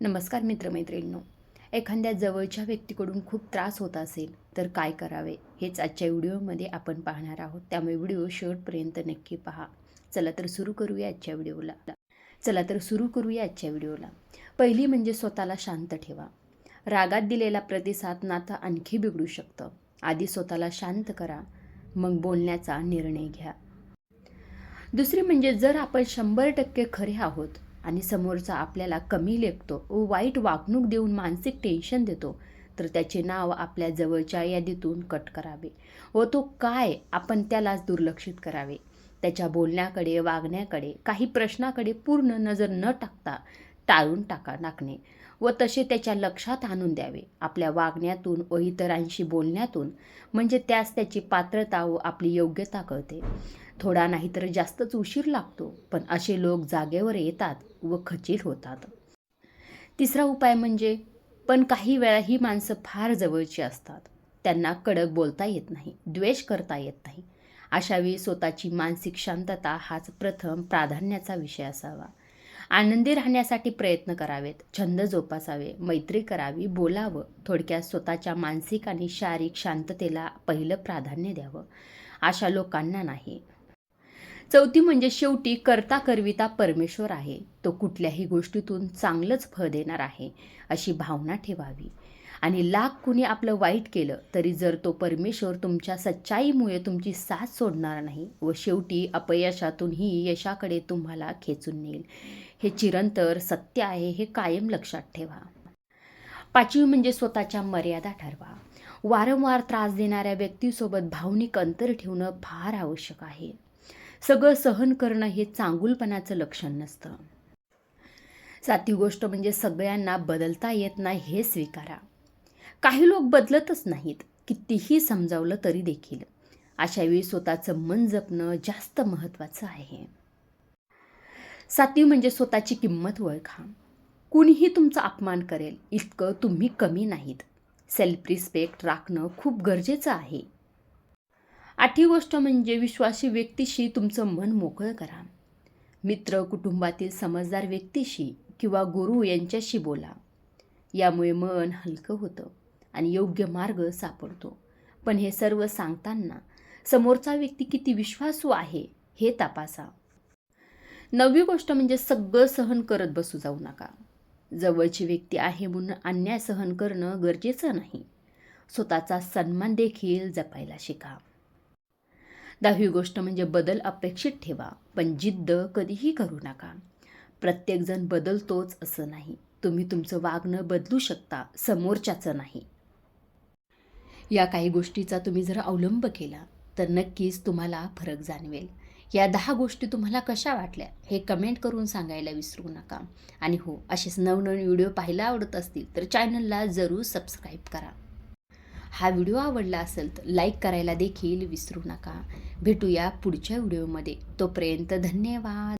नमस्कार मित्रमैत्रिणींनो. एखाद्या जवळच्या व्यक्तीकडून खूप त्रास होत असेल तर काय करावे? हेच आजच्या व्हिडिओमध्ये आपण पाहणार आहोत. त्यामुळे व्हिडिओ शेवटपर्यंत नक्की पहा. चला तर सुरू करूया आजच्या व्हिडिओला. चला तर सुरू करूया आजच्या व्हिडिओला. पहिली म्हणजे स्वतःला शांत ठेवा. रागात दिलेला प्रतिसाद नातं आणखी बिघडू शकतं. आधी स्वतःला शांत करा. मग बोलण्याचा निर्णय घ्या. दुसरी म्हणजे जर आपण शंभर टक्के खरे आहोत आणि समोरचा आपल्याला कमी लेखतो व वाईट वागणूक देऊन मानसिक टेन्शन देतो तर त्याचे नाव आपल्या जवळच्या यादीतून कट करावे व तो काय आपण त्यालाच दुर्लक्षित करावे. त्याच्या बोलण्याकडे वागण्याकडे काही प्रश्नाकडे पूर्ण नजर न टाकता टाळून टाका टाकणे व तसे त्याच्या लक्षात आणून द्यावे. आपल्या वागण्यातून व इतरांशी बोलण्यातून म्हणजे त्यास त्याची पात्रता व आपली योग्यता कळते. थोडा नाही तर जास्तच उशीर लागतो पण असे लोक जागेवर येतात व खचील होतात. तिसरा उपाय म्हणजे पण काही वेळा ही माणसं फार जवळची असतात. त्यांना कडक बोलता येत नाही द्वेष करता येत नाही. अशावेळी स्वतःची मानसिक शांतता हाच प्रथम प्राधान्याचा विषय असावा. आनंदी राहण्यासाठी प्रयत्न करावेत छंद जोपासावे मैत्री करावी बोलावं थोडक्यात स्वतःच्या मानसिक आणि शारीरिक शांततेला पहिलं प्राधान्य द्यावं. अशा लोकांना नाही. चौथी म्हणजे शेवटी करता करविता परमेश्वर आहे. तो कुठल्याही गोष्टीतून चांगलंच फळ देणार आहे अशी भावना ठेवावी. आणि लाख कुणी आपलं वाईट केलं तरी जर तो परमेश्वर तुमच्या सच्चाईमुळे तुमची साथ सोडणार नाही व शेवटी अपयशातूनही यशाकडे तुम्हाला खेचून नेईल. हे चिरंतर सत्य आहे हे कायम लक्षात ठेवा. पाचवी म्हणजे स्वतःच्या मर्यादा ठरवा. वारंवार त्रास देणाऱ्या व्यक्तीसोबत भावनिक अंतर ठेवणं फार आवश्यक आहे. सगळं सहन करणं हे चांगुलपणाचं लक्षण नसतं. सातवी गोष्ट म्हणजे सगळ्यांना बदलता येत नाही हे स्वीकारा. काही लोक बदलतच नाहीत कितीही समजावलं तरी देखील. अशावेळी स्वतःचं मन जपणं जास्त महत्त्वाचं आहे. सातवी म्हणजे स्वतःची किंमत ओळखा. कुणीही तुमचा अपमान करेल इतकं तुम्ही कमी नाहीत. सेल्फ रिस्पेक्ट राखणं खूप गरजेचं आहे. आठवी गोष्ट म्हणजे विश्वासी व्यक्तीशी तुमचं मन मोकळं करा. मित्र कुटुंबातील समजदार व्यक्तीशी किंवा गुरु यांच्याशी बोला. यामुळे मन हलकं होतं आणि योग्य मार्ग सापडतो. पण हे सर्व सांगताना समोरचा व्यक्ती किती विश्वासू आहे हे तपासा. नववी गोष्ट म्हणजे सगळं सहन करत बसू जाऊ नका. जवळची व्यक्ती आहे म्हणून अन्याय सहन करणं गरजेचं नाही. स्वतःचा सन्मान देखील जपायला शिका. दहावी गोष्ट म्हणजे बदल अपेक्षित ठेवा पण जिद्द कधीही करू नका. प्रत्येकजण बदलतोच असं नाही. तुम्ही तुमचं वागणं बदलू शकता समोरच्याचं नाही. या काही गोष्टीचा तुम्ही जर अवलंब केला तर नक्कीच तुम्हाला फरक जाणवेल. या दहा गोष्टी तुम्हाला कशा वाटल्या हे कमेंट करून सांगायला विसरू नका. आणि हो असेच नवनवीन व्हिडिओ पाहायला आवडत असतील तर चॅनलला जरूर सबस्क्राईब करा. हा व्हिडिओ आवडला असेल तर लाईक करायला देखील विसरू नका. भेटूया पुढच्या व्हिडिओमध्ये. तोपर्यंत धन्यवाद.